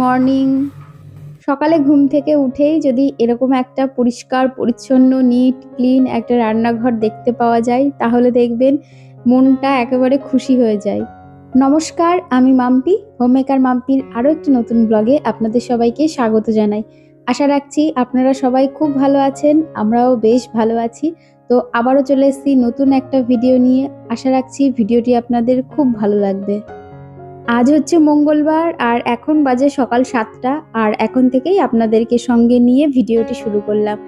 Morning সকালে ঘুম থেকে উঠেই যদি এরকম একটা পরিষ্কার, পরিচ্ছন্ন নিট ক্লিন একটা রান্নাঘর দেখতে পাওয়া যায়, তাহলে দেখবেন মনটা একেবারে খুশি হয়ে যায়। নমস্কার, আমি মাম্পি। হোমমেকার মাম্পির আরও একটি নতুন ব্লগে আপনাদের সবাইকে স্বাগত জানাই। আশা রাখছি আপনারা সবাই খুব ভালো আছেন, আমরাও বেশ ভালো আছি। তো আবারও চলে এসেছি নতুন একটা ভিডিও নিয়ে। আশা রাখছি ভিডিওটি আপনাদের খুব ভালো লাগবে। আজ হচ্ছে মঙ্গলবার আর এখন বাজে সকাল সাতটা আর এখন থেকেই আপনাদেরকে সঙ্গে নিয়ে ভিডিওটি শুরু করলাম।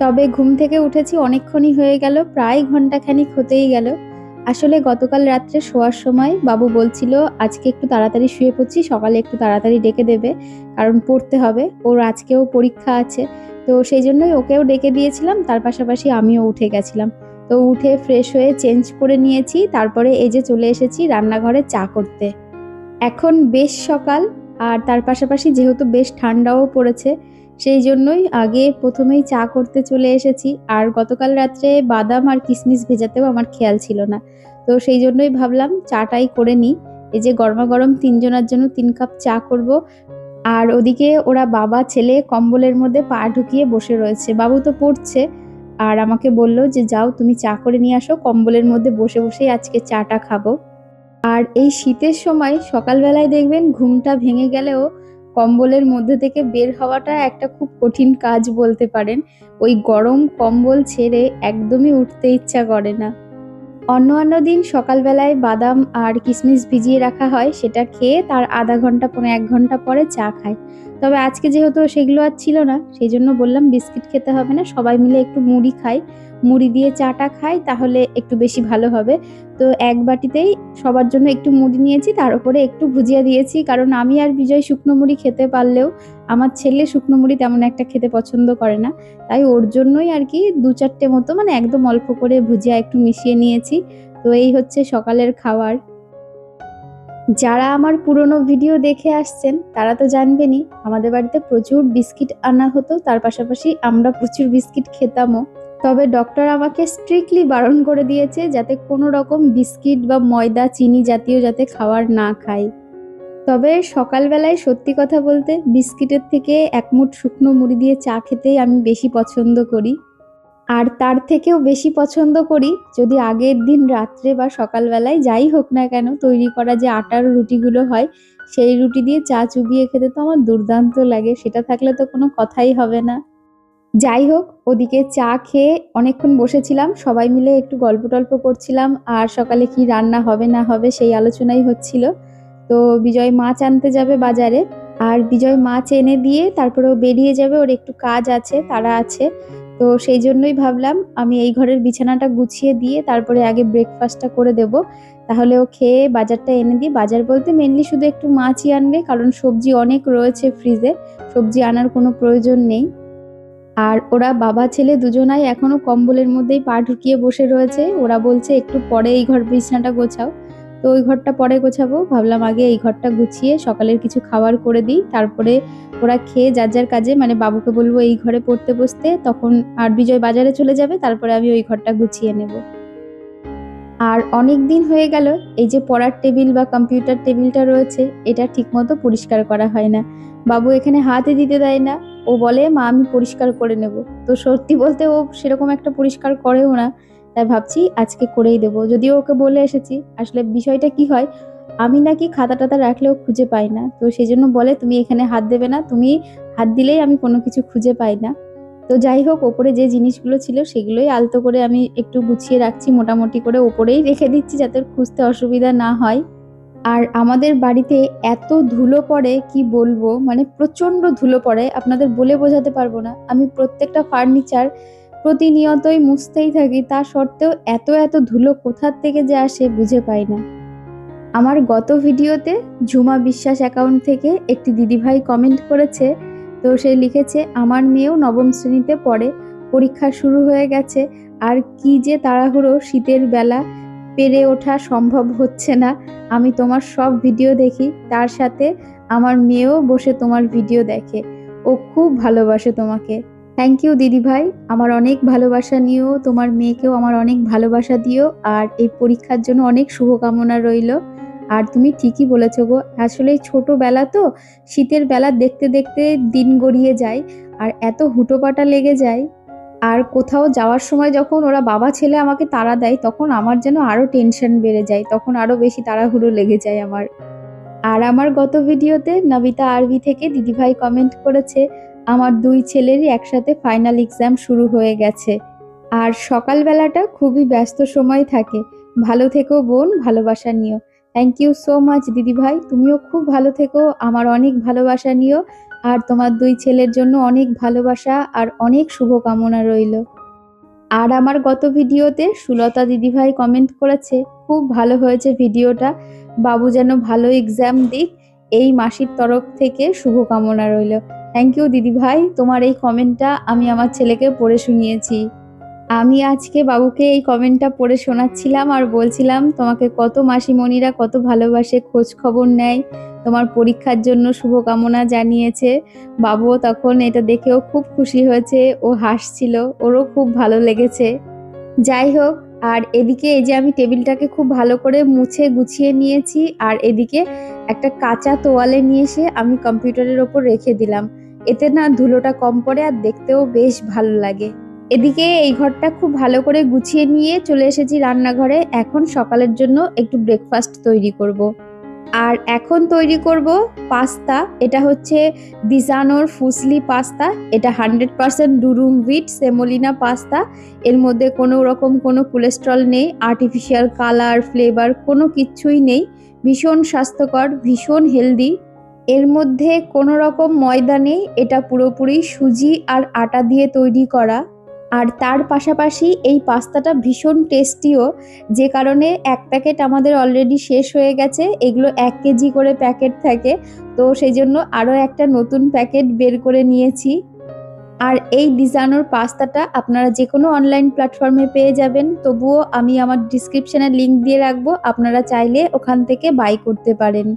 তবে ঘুম থেকে উঠেছি অনেকক্ষণই হয়ে গেল, প্রায় ঘন্টাখানিক হতেই গেল। আসলে গতকাল রাত্রে শোয়ার সময় বাবু বলছিল, আজকে একটু তাড়াতাড়ি শুয়ে পড়ছি, সকালে একটু তাড়াতাড়ি ডেকে দেবে, কারণ পড়তে হবে। ওর আজকেও পরীক্ষা আছে। তো সেই জন্যই ওকেও ডেকে দিয়েছিলাম, তার পাশাপাশি আমিও উঠে গেছিলাম। তো উঠে ফ্রেশ হয়ে চেঞ্জ করে নিয়েছি, তারপরে এই যে চলে এসেছি রান্নাঘরে চা করতে। এখন বেশ সকাল, আর তার পাশাপাশি যেহেতু বেশ ঠান্ডাও পড়েছে, সেই জন্যই আগে প্রথমেই চা করতে চলে এসেছি। আর গতকাল রাত্রে বাদাম আর কিশমিশ ভেজাতেও আমার খেয়াল ছিল না। তো সেই জন্যই ভাবলাম চাটাই করে নিই। এই যে গরমা গরম তিনজনের জন্য তিন কাপ চা করব। আর ওদিকে ওরা বাবা, ছেলে কম্বলের মধ্যে পা ঢুকিয়ে বসে রয়েছে। বাবু তো পড়ছে, আর আমাকে বলল যে, যাও তুমি চা করে নিয়ে আসো, কম্বলের মধ্যে বসে বসেই আজকে চাটা খাব। আর এই শীতের সময় সকালবেলায় দেখবেন ঘুমটা ভেঙে গেলেও কম্বলের মধ্যে থেকে বের হওয়াটা একটা খুব কঠিন কাজ বলতে পারেন। ওই গরম কম্বল ছেড়ে একদমই উঠতে ইচ্ছা করে না। অন্য অন্য দিন সকালবেলায় বাদাম আর কিশমিশ ভিজিয়ে রাখা হয়, সেটা খেয়ে তার আধা ঘণ্টা পরে, এক ঘণ্টা পরে চা খায়। তবে আজকে যেহেতু সেগুলো আর ছিল না, সেই জন্য বললাম বিস্কিট খেতে হবে না, সবাই মিলে একটু মুড়ি খাই। মুড়ি দিয়ে চাটা খাই, তাহলে একটু বেশি ভালো হবে। তো এক বাটিতেই সবার জন্য একটু মুড়ি নিয়েছি, তার উপরে একটু ভুজিয়া দিয়েছি, কারণ আমি আর বিজয় শুকনো মুড়ি খেতে পারলেও আমার ছেলে শুকনো মুড়ি তেমন একটা খেতে পছন্দ করে না। তাই ওর জন্যই আর কি দু চারটে মতো মানে একদম অল্প করে ভুজিয়া একটু মিশিয়ে নিয়েছি। তো এই হচ্ছে সকালের খাবার যারা আমার পুরনো ভিডিও দেখে আসছেন, তারা তো জানবেনই, আমাদের বাড়িতে প্রচুর বিস্কিট আনা হতো, তার পাশাপাশি আমরা প্রচুর বিস্কিট খেতামও। তবে ডক্টর আমাকে স্ট্রিক্টলি বারণ করে দিয়েছে যাতে কোনো রকম বিস্কিট বা ময়দা, চিনি জাতীয় যাতে খাবার না খাই। তবে সকালবেলায় সত্যি কথা বলতে বিস্কিটের থেকে এক মুঠ শুকনো মুড়ি দিয়ে চা খেতেই আমি বেশি পছন্দ করি। আর তার থেকেও বেশি পছন্দ করি যদি আগের দিন রাত্রে বা সকালবেলায় যাই হোক না কেন তৈরি করা যে আটার রুটিগুলো হয়, সেই রুটি দিয়ে চা চুবিয়ে খেতে তো আমার দুর্দান্ত লাগে, সেটা থাকলে তো কোনো কথাই হবে না। যাই হোক ওদিকে চা খেয়ে অনেকক্ষণ বসেছিলাম, সবাই মিলে একটু গল্প টল্প করছিলাম, আর সকালে কি রান্না হবে না হবে সেই আলোচনাই হচ্ছিল। তো বিজয় মাছ আনতে যাবে বাজারে, আর বিজয় মাছ এনে দিয়ে তারপরে ও বেরিয়ে যাবে, ওর একটু কাজ আছে, তারা আছে। তো সেই জন্যই ভাবলাম, আমি এই ঘরের বিছানাটা গুছিয়ে দিয়ে তারপরে আগে ব্রেকফাস্টটা করে দেব। তাহলে ও খেয়ে বাজারটা এনে দিই বাজার বলতে মেনলি শুধু একটু মাছই আনবে, কারণ সবজি অনেক রয়েছে ফ্রিজে সবজি আনার কোনো প্রয়োজন নেই। আর ওরা বাবা ছেলে দুজনাই এখনও কম্বলের মধ্যেই পা ঢুকিয়ে বসে রয়েছে। ওরা বলছে, একটু পরে এই ঘর বিছানাটা গোছাও। তো ওই ঘরটা পরে গোছাবো। ভাবলাম আগে এই ঘরটা গুছিয়ে সকালের কিছু খাবার করে দিই। তারপরে ওরা খেয়ে যার যার কাজে মানে বাবুকে বলব এই ঘরে পড়তে বসতে, তখন আর বিজয় বাজারে চলে যাবে, তারপরে আমি ওই ঘরটা গুছিয়ে নেব। আর অনেক দিন হয়ে গেল, এই যে পড়ার টেবিল বা কম্পিউটার টেবিলটা রয়েছে, এটা ঠিকমতো পরিষ্কার করা হয় না। বাবু এখানে হাতে দিতে দেয় না। ও বলে, মা, আমি পরিষ্কার করে নেব। তো সত্যি বলতে ও সেরকম একটা পরিষ্কার করেও না। তাই ভাবছি আজকে করেই দেবো। যদিও ওকে বলে এসেছি, আসলে বিষয়টা কি হয়, আমি নাকি খাতা টাতা রাখলেও খুঁজে পাই না। তো সেই জন্য বলে, তুমি এখানে হাত দেবে না, তুমি হাত দিলেই আমি কোনো কিছু খুঁজে পাই না। তো যাই হোক, ওপরে যে জিনিসগুলো ছিল সেগুলোই আলতো করে আমি একটু গুছিয়ে রাখছি, মোটামুটি করে ওপরেই রেখে দিচ্ছি যাতে খুঁজতে অসুবিধা না হয়। আর আমাদের বাড়িতে এত ধুলো পড়ে, কি বলব? মানে প্রচণ্ড ধুলো পড়ে, আপনাদের বলে বোঝাতে পারব না। আমি প্রত্যেকটা ফার্নিচার প্রতিনিয়তই মুছতেই থাকি, তা সত্ত্বেও এত এত ধুলো কোথার থেকে যে আসে বুঝে পাই না। আমার গত ভিডিওতে ঝুমা বিশ্বাস অ্যাকাউন্ট থেকে একটি দিদিভাই কমেন্ট করেছে, তো সে লিখেছে, আমার মেয়েও নবম শ্রেণীতে পড়ে, পরীক্ষা শুরু হয়ে গেছে, আর কি যে তাড়াহুড়ো শীতের বেলা। পেরে ওঠা সম্ভব হচ্ছে না। আমি তোমার সব ভিডিও দেখি, তার সাথে আমার মেয়েও বসে তোমার ভিডিও দেখে। ও খুব ভালোবাসে তোমাকে। থ্যাংক ইউ দিদি ভাই। আমার অনেক ভালোবাসা নিও তোমার মেয়েকেও আমার অনেক ভালোবাসা দিও, আর এই পরীক্ষার জন্য অনেক শুভকামনা রইল। আর তুমি ঠিকই বলেছ গো, আসলে ছোটোবেলা তো শীতের বেলা দেখতে দেখতে দিন গড়িয়ে যায়, আর এত হুটোপাটা লেগে যায়। আর কোথাও যাওয়ার সময় যখন ওরা বাবা, ছেলে আমাকে তাড়া দেয়, তখন আমার যেন আরও টেনশন বেড়ে যায়, তখন আরও বেশি তাড়াহুড়ো লেগে যায় আমার। আর আমার গত ভিডিওতে নবিতা আরবি থেকে দিদিভাই কমেন্ট করেছে, আমার দুই ছেলেরই একসাথে ফাইনাল এক্সাম শুরু হয়ে গেছে। আর সকালবেলাটা খুবই ব্যস্ত সময় থাকে। ভালো থেকো বোন, ভালোবাসা নিও। থ্যাংক ইউ সো মাচ দিদিভাই। তুমিও খুব ভালো থেকো। আমার অনেক ভালোবাসা নিও। আর তোমার দুই ছেলের জন্য অনেক ভালোবাসা আর অনেক শুভকামনা রইল। আর আমার গত ভিডিওতে সুলতা দিদিভাই কমেন্ট করেছে, খুব ভালো হয়েছে ভিডিওটা। বাবু যেন ভালো এক্সাম দিক, এই মাসির তরফ থেকে শুভকামনা রইল। থ্যাংক ইউ দিদিভাই, তোমার এই কমেন্টটা আমি আমার ছেলেকে পড়ে শুনিয়েছি। আমি আজকে বাবুকে এই কমেন্টটা পড়ে শোনাচ্ছিলাম আর বলছিলাম, তোমাকে কত মাসিমণিরা কত ভালোবাসে, খোঁজ খবর নেয়, তোমার পরীক্ষার জন্য শুভকামনা জানিয়েছে। বাবুও তখন এটা দেখেও খুব খুশি হয়েছে, ও হাসছিল, ওরও খুব ভালো লেগেছে। যাই হোক, আর এদিকে এই যে আমি টেবিলটাকে খুব ভালো করে মুছে গুছিয়ে নিয়েছি, আর এদিকে একটা কাঁচা তোয়ালে নিয়ে এসে আমি কম্পিউটারের ওপর রেখে দিলাম। এতে না ধুলোটা কম পড়ে আর দেখতেও বেশ ভালো লাগে। এদিকে এই ঘরটা খুব ভালো করে গুছিয়ে নিয়ে চলে এসেছি রান্নাঘরে। এখন সকালের জন্য একটু ব্রেকফাস্ট তৈরি করব। আর এখন তৈরি করব পাস্তা। এটা হচ্ছে দিজানোর ফুসলি পাস্তা। এটা hundred percent durum wheat semolina pasta. এর মধ্যে কোনো রকম কোনো কোলেস্ট্রল নেই আর্টিফিশিয়াল কালার ফ্লেভার কোনো কিচ্ছুই নেই। ভীষণ স্বাস্থ্যকর, ভীষণ হেলদি এর মধ্যে কোনো রকম ময়দা নেই। এটা পুরোপুরি সুজি আর আটা দিয়ে তৈরি করা। আর তার পাশাপাশি এই পাস্তাটা ভীষণ টেস্টিও, যে কারণে এক প্যাকেট আমাদের অলরেডি শেষ হয়ে গেছে, এগুলো এক কেজি করে প্যাকেট থাকে, তো সেই জন্য আরও একটা নতুন প্যাকেট বের করে নিয়েছি। আর এই ডিজাইনোর পাস্তাটা আপনারা যে কোনো অনলাইন প্ল্যাটফর্মে পেয়ে যাবেন, তবুও আমি আমার ডিসক্রিপশানে লিঙ্ক দিয়ে রাখব, আপনারা চাইলে ওখান থেকে বাই করতে পারেন।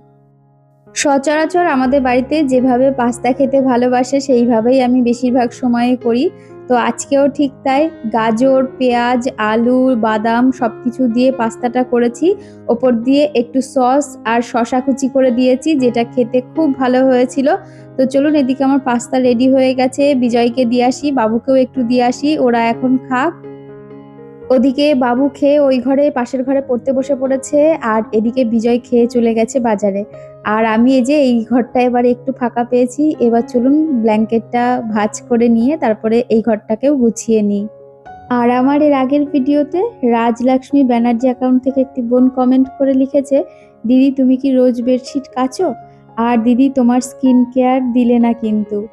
সচরাচর আমাদের বাড়িতে যেভাবে পাস্তা খেতে ভালোবাসে, সেইভাবেই আমি বেশিরভাগ সময়ে করি। তো আজকেও ঠিক তাই গাজর, পেঁয়াজ, আলু, বাদাম সব কিছু দিয়ে পাস্তাটা করেছি। ওপর দিয়ে একটু সস আর শশা কুচি করে দিয়েছি, যেটা খেতে খুব ভালো হয়েছিল। তো চলুন এদিকে আমার পাস্তা রেডি হয়ে গেছে। বিজয়কে দিয়ে আসি, বাবুকেও একটু দিয়ে আসি, ওরা এখন খাক। ওদিকে বাবু খেয়ে ওই ঘরে, পাশের ঘরে পড়তে বসে পড়েছে, আর এদিকে বিজয় খেয়ে চলে গেছে বাজারে। আর আমি এই যে এই ঘরটা এবারে একটু ফাঁকা পেয়েছি, এবার চলুন ব্ল্যাঙ্কেটটা ভাঁজ করে নিয়ে তারপরে এই ঘরটাকেও গুছিয়ে নিই। আর আমার এর আগের ভিডিওতে রাজলক্ষ্মী ব্যানার্জি অ্যাকাউন্ট থেকে একটি বোন কমেন্ট করে লিখেছে, দিদি, তুমি কি রোজ বেডশিট কাচো? আর, দিদি, তোমার স্কিন কেয়ার দিলে না কিন্তু।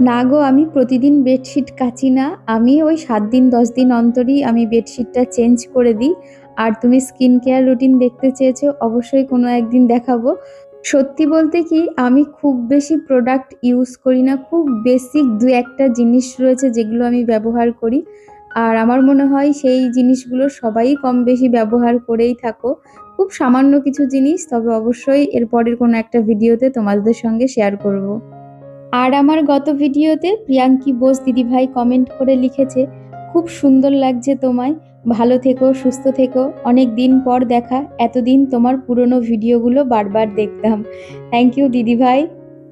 না গো, আমি প্রতিদিন বেডশিট কাচি না, আমি ওই সাত দিন, দশ দিন অন্তরই আমি বেডশিটটা চেঞ্জ করে দিই। আর, তুমি স্কিন কেয়ার রুটিন দেখতে চেয়েছো, অবশ্যই কোনো একদিন দেখাবো। সত্যি বলতে কি, আমি খুব বেশি প্রোডাক্ট ইউজ করি না। খুব বেসিক দু একটা জিনিস রয়েছে যেগুলো আমি ব্যবহার করি। আর আমার মনে হয় সেই জিনিসগুলো সবাই কম বেশি ব্যবহার করেই থাকো। খুব সামান্য কিছু জিনিস, তবে অবশ্যই এর পরের কোনো একটা ভিডিওতে তোমাদের সঙ্গে শেয়ার করব। আর আমার গত ভিডিওতে প্রিয়াঙ্কি বোস দিদিভাই কমেন্ট করে লিখেছে, খুব সুন্দর লাগছে তোমায়। ভালো থেকো, সুস্থ থেকো। অনেক দিন পর দেখা, এতদিন তোমার পুরনো ভিডিওগুলো বারবার দেখতাম। থ্যাংক ইউ দিদিভাই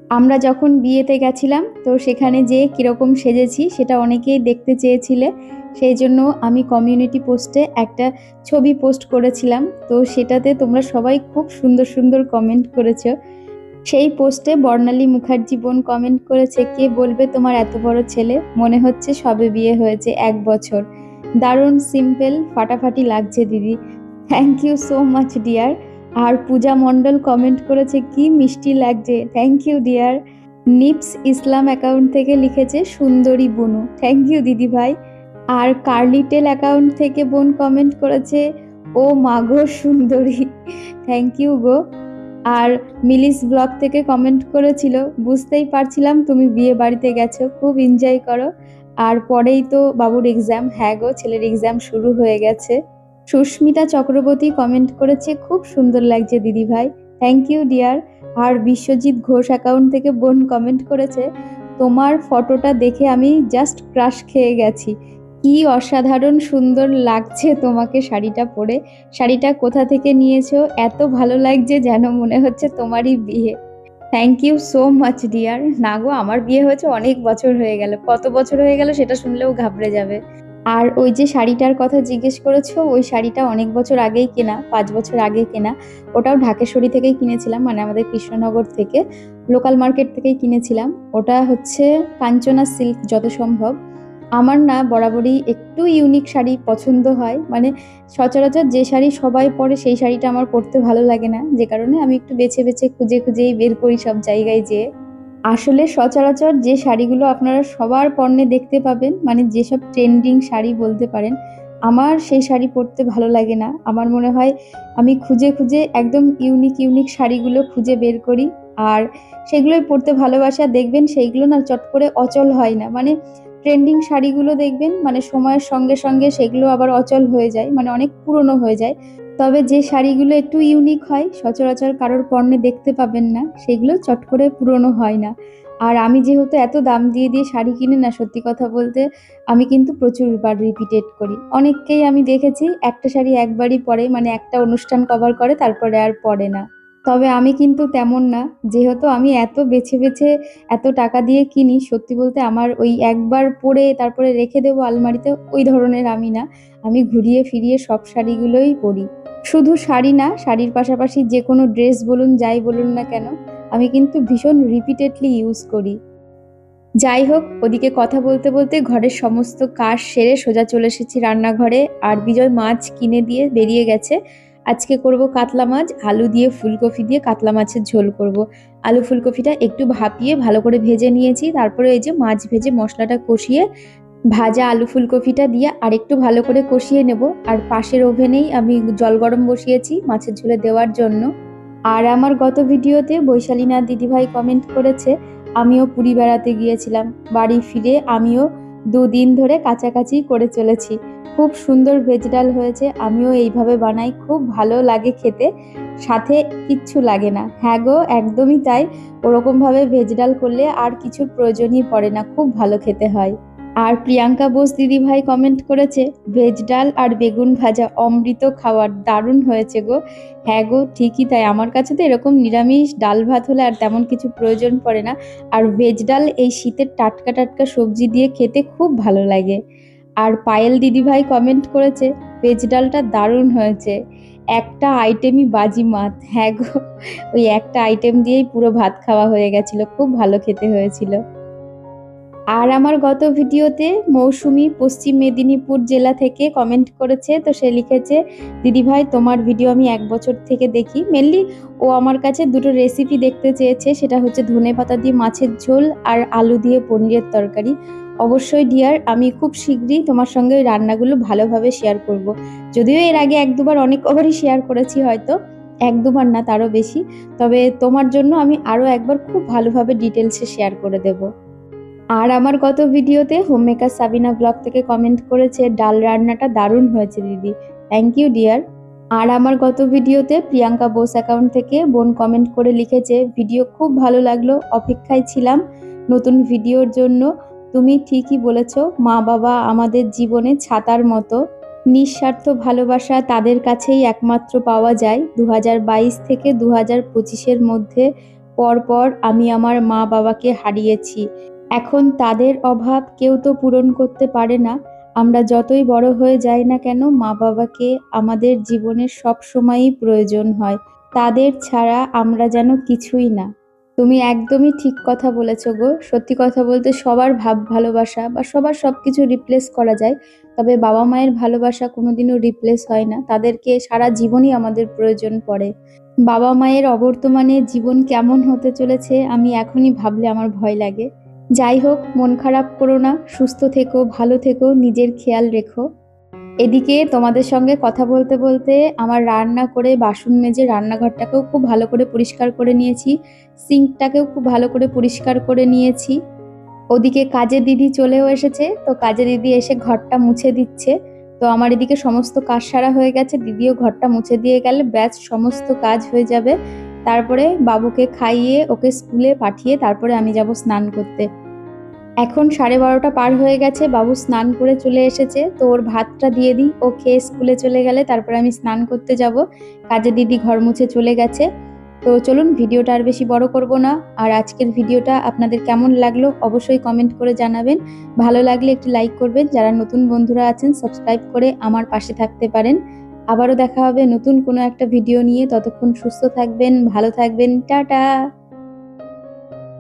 আমরা যখন বিয়েতে গেছিলাম, তো সেখানে যে কীরকম সেজেছি, সেটা অনেকেই দেখতে চেয়েছিলে। সেই জন্য আমি কমিউনিটি পোস্টে একটা ছবি পোস্ট করেছিলাম। তো সেটাতে তোমরা সবাই খুব সুন্দর সুন্দর কমেন্ট করেছ। সেই পোস্টে বর্ণালী মুখার্জি বোন কমেন্ট করেছে, কে বলবে তোমার এত বড় ছেলে? মনে হচ্ছে সবে বিয়ে হয়েছে, এক বছর। দারুণ সিম্পল ফাটাফাটি লাগছে, দিদি। Thank you so much dear R Puja Mondal comment করেছে, কি মিষ্টি লাগছে। Thank you dear Nips Islam account থেকে লিখেছে, সুন্দরী বুনু। থ্যাংক ইউ দিদি ভাই। আর কার্লিটেল অ্যাকাউন্ট থেকে বোন কমেন্ট করেছে, ও মাগো সুন্দরী। থ্যাংক ইউ গো। আর মিলিস ব্লগ থেকে কমেন্ট করেছিল, বুঝতেই পারছিলাম তুমি বিয়ে বাড়িতে গেছো, খুব এনজয় করো। আর পরেই তো বাবুর এক্সাম হ্যাঁ গো, ছেলের এক্সাম শুরু হয়ে গেছে। সুস্মিতা চক্রবর্তী কমেন্ট করেছে, খুব সুন্দর লাগছে দিদি ভাই। থ্যাংক ইউ ডিয়ার আর বিশ্বজিৎ ঘোষ অ্যাকাউন্ট থেকে বোন কমেন্ট করেছে, তোমার ফটোটা দেখে আমি জাস্ট ক্রাশ খেয়ে গেছি। কি অসাধারণ সুন্দর লাগছে তোমাকে শাড়িটা পরে। শাড়িটা কোথা থেকে নিয়েছো? এত ভালো লাগছে যেন মনে হচ্ছে তোমারই বিয়ে। Thank you so much dear না গো, আমার বিয়ে হয়েছে অনেক বছর হয়ে গেল। কত বছর হয়ে গেল সেটা শুনলেও ঘাবড়ে যাবে। আর ওই যে শাড়িটার কথা জিজ্ঞেস করেছ, ওই শাড়িটা অনেক বছর আগেই কেনা, পাঁচ বছর আগে কেনা। ওটাও ঢাকেশ্বরী থেকেই কিনেছিলাম মানে আমাদের কৃষ্ণনগর থেকে। লোকাল মার্কেট থেকেই কিনেছিলাম। ওটা হচ্ছে কাঞ্চনা সিল্ক যত সম্ভব। আমার না বরাবরই একটু ইউনিক শাড়ি পছন্দ হয়। মানে সচরাচর যে শাড়ি সবাই পরে সেই শাড়িটা আমার পরতে ভালো লাগে না। যে কারণে আমি একটু বেছে বেছে খুঁজে খুঁজেই বের করি সব জায়গায় যেয়ে। আসলে সচরাচর যে শাড়িগুলো আপনারা সবার পণ্যে দেখতে পাবেন মানে যেসব ট্রেন্ডিং শাড়ি বলতে পারেন, আমার সেই শাড়ি পরতে ভালো লাগে না। আমার মনে হয় আমি খুঁজে খুঁজে একদম ইউনিক ইউনিক শাড়িগুলো খুঁজে বের করি। আর সেগুলোই পরতে ভালোবাসা দেখবেন, সেইগুলো না চট করে অচল হয় না। মানে ট্রেন্ডিং শাড়িগুলো দেখবেন মানে সময়ের সঙ্গে সঙ্গে সেগুলো আবার অচল হয়ে যায় মানে অনেক পুরনো হয়ে যায়। তবে যে শাড়িগুলো একটু ইউনিক হয়, সচরাচর কারোর পণ্যে দেখতে পাবেন না, সেগুলো চট করে পুরনো হয় না। আর আমি যেহেতু এত দাম দিয়ে দিয়ে শাড়ি কিনে না, সত্যি কথা বলতে আমি কিন্তু প্রচুরবার রিপিটেড করি। অনেককেই আমি দেখেছি, একটা শাড়ি একবারই পরে মানে একটা অনুষ্ঠান কভার করে, তারপরে আর পরে না। তবে আমি কিন্তু তেমন না। যেহেতু আমি এত বেছে বেছে এত টাকা দিয়ে কিনি, সত্যি বলতে আমার ওই একবার পরে তারপরে রেখে দেবো আলমারিতে, ওই ধরনের আমি না। আমি ঘুরিয়ে ফিরিয়ে সব শাড়িগুলোই পরি। শুধু শাড়ি না, শাড়ির পাশাপাশি যে কোনো ড্রেস বলুন, যাই বলুন না কেন, আমি কিন্তু ভীষণ রিপিটেডলি ইউজ করি। যাই হোক, ওদিকে কথা বলতে বলতে ঘরের সমস্ত কাজ সেরে সোজা চলে এসেছি রান্নাঘরে। আর বিজয় মাছ কিনে দিয়ে বেরিয়ে গেছে। আজকে করব কাতলা মাছ, আলু দিয়ে ফুলকপি দিয়ে কাতলা মাছের ঝোল করব। আলু ফুলকপিটা একটু ভাপিয়ে ভালো করে ভেজে নিয়েছি, তারপরে এই যে মাছ ভেজে মশলাটা কষিয়ে ভাজা আলু ফুলকপিটা দিয়ে আরেকটু ভালো করে কষিয়ে নেব। আর পাশের ওভেনেই আমি জল গরম বসিয়েছি মাছের ঝোলে দেওয়ার জন্য। আর আমার গত ভিডিওতে বৈশালীনাথ দিদিভাই কমেন্ট করেছে, আমিও পুরী বেড়াতে গিয়েছিলাম। বাড়ি ফিরে আমিও দুদিন ধরে কাছাকাছি করে চলেছি। খুব সুন্দর ভেজ ডাল হয়েছে, আমিও এইভাবে বানাই, খুব ভালো লাগে খেতে, সাথে কিচ্ছু লাগে না। হ্যাঁ গো, একদমই তাই। ওরকমভাবে ভেজ ডাল করলে আর কিছুর প্রয়োজনই পড়ে না, খুব ভালো খেতে হয়। আর প্রিয়াঙ্কা বোস দিদি ভাই কমেন্ট করেছে, ভেজ ডাল আর বেগুন ভাজা অমৃত খাওয়ার দারুণ হয়েছে গো। হ্যাঁ গো, ঠিকই তাই। আমার কাছে তো এরকম নিরামিষ ডাল ভাত হলে আর তেমন কিছু প্রয়োজন পড়ে না। আর ভেজ ডাল এই শীতের টাটকা টাটকা সবজি দিয়ে খেতে খুব ভালো লাগে। আর পায়েল দিদিভাই কমেন্ট করেছে, ভেজ ডালটা দারুণ হয়েছে। একটা আইটেমই বাজি মাত। হ্যাঁ গো, ওই একটা আইটেম দিয়েই পুরো ভাত খাওয়া হয়ে গেছিল। খুব ভালো খেতে হয়েছিল। আর আমার গত ভিডিওতে মৌসুমি পশ্চিম মেদিনীপুর জেলা থেকে কমেন্ট করেছে, তো সে লিখেছে দিদিভাই তোমার ভিডিও আমি এক বছর থেকে দেখি। মেনলি ও আমার কাছে দুটো রেসিপি দেখতে চেয়েছে, সেটা হচ্ছে ধনে পাতা দিয়ে মাছের ঝোল আর আলু দিয়ে পনিরের তরকারি। অবশ্যই ডিয়ার আমি খুব শীঘ্রই তোমার সঙ্গে ওই রান্নাগুলো ভালোভাবে শেয়ার করব। যদিও এর আগে এক দুবার অনেক ওভারই শেয়ার করেছি হয়তো, এক দুবার না, তারও বেশি। তবে তোমার জন্য আমি আরও একবার খুব ভালোভাবে ডিটেলসে শেয়ার করে দেব। আর আমার গত ভিডিওতে হোমমেকার সাবিনা ব্লগ থেকে কমেন্ট করেছে, ডাল রান্নাটা দারুণ হয়েছে দিদি। থ্যাংক ইউ ডিয়ার আর আমার গত ভিডিওতে প্রিয়াঙ্কা বোস অ্যাকাউন্ট থেকে বোন কমেন্ট করে লিখেছে, ভিডিও খুব ভালো লাগল, অপেক্ষায় ছিলাম নতুন ভিডিওর জন্য। তুমি ঠিকই বলেছ, মা বাবা আমাদের জীবনে ছাতার মতো। নিঃস্বার্থ ভালোবাসা তাদের কাছেই একমাত্র পাওয়া যায়। দু থেকে দু হাজার মধ্যে পরপর আমি আমার মা বাবাকে হারিয়েছি। এখন তাদের অভাব কেউ তো পূরণ করতে পারে না। আমরা যতই বড় হয়ে যাই না কেন মা বাবাকে আমাদের জীবনের সব সময়ই প্রয়োজন হয়। তাদের ছাড়া আমরা যেন কিছুই না। তুমি একদমই ঠিক কথা বলেছ গো। সত্যি কথা বলতে সবার ভাব ভালোবাসা বা সবার সব কিছু রিপ্লেস করা যায়। তবে বাবা মায়ের ভালোবাসা কোনোদিনও রিপ্লেস হয় না। তাদেরকে সারা জীবনই আমাদের প্রয়োজন পড়ে। বাবা মায়ের অবর্তমানে জীবন কেমন হতে চলেছে, আমি এখনই ভাবলে আমার ভয় লাগে। যাই হোক, মন খারাপ করো না, সুস্থ থেকো, ভালো থেকো, নিজের খেয়াল রেখো। এদিকে তোমাদের সঙ্গে কথা বলতে বলতে আমার রান্না করে বাসন মেজে রান্নাঘরটাকেও খুব ভালো করে পরিষ্কার করে নিয়েছি, সিঙ্কটাকেও খুব ভালো করে পরিষ্কার করে নিয়েছি। ওদিকে কাজে দিদি চলেও এসেছে, তো কাজে দিদি এসে ঘরটা মুছে দিচ্ছে। তো আমার এদিকে সমস্ত কাজ সারা হয়ে গেছে, দিদিও ঘরটা মুছে দিয়ে গেলে ব্যাস সমস্ত কাজ হয়ে যাবে। তারপরে বাবুকে খাইয়ে ওকে স্কুলে পাঠিয়ে তারপরে আমি যাব স্নান করতে। এখন সাড়ে বারোটা পার হয়ে গেছে, বাবু স্নান করে চলে এসেছে। তো ওর ভাতটা দিয়ে দিই, ও খেয়ে স্কুলে চলে গেলে তারপরে আমি স্নান করতে যাব। কাজে দিদি ঘর মুছে চলে গেছে। তো চলুন ভিডিওটা আর বেশি বড় করব না। আর আজকের ভিডিওটা আপনাদের কেমন লাগল অবশ্যই কমেন্ট করে জানাবেন। ভালো লাগলে একটি লাইক করবেন। যারা নতুন বন্ধুরা আছেন, সাবস্ক্রাইব করে আমার পাশে থাকতে পারেন। আবারও দেখা হবে নতুন কোনো একটা ভিডিও নিয়ে। ততক্ষণ সুস্থ থাকবেন ভালো থাকবেন টাটা!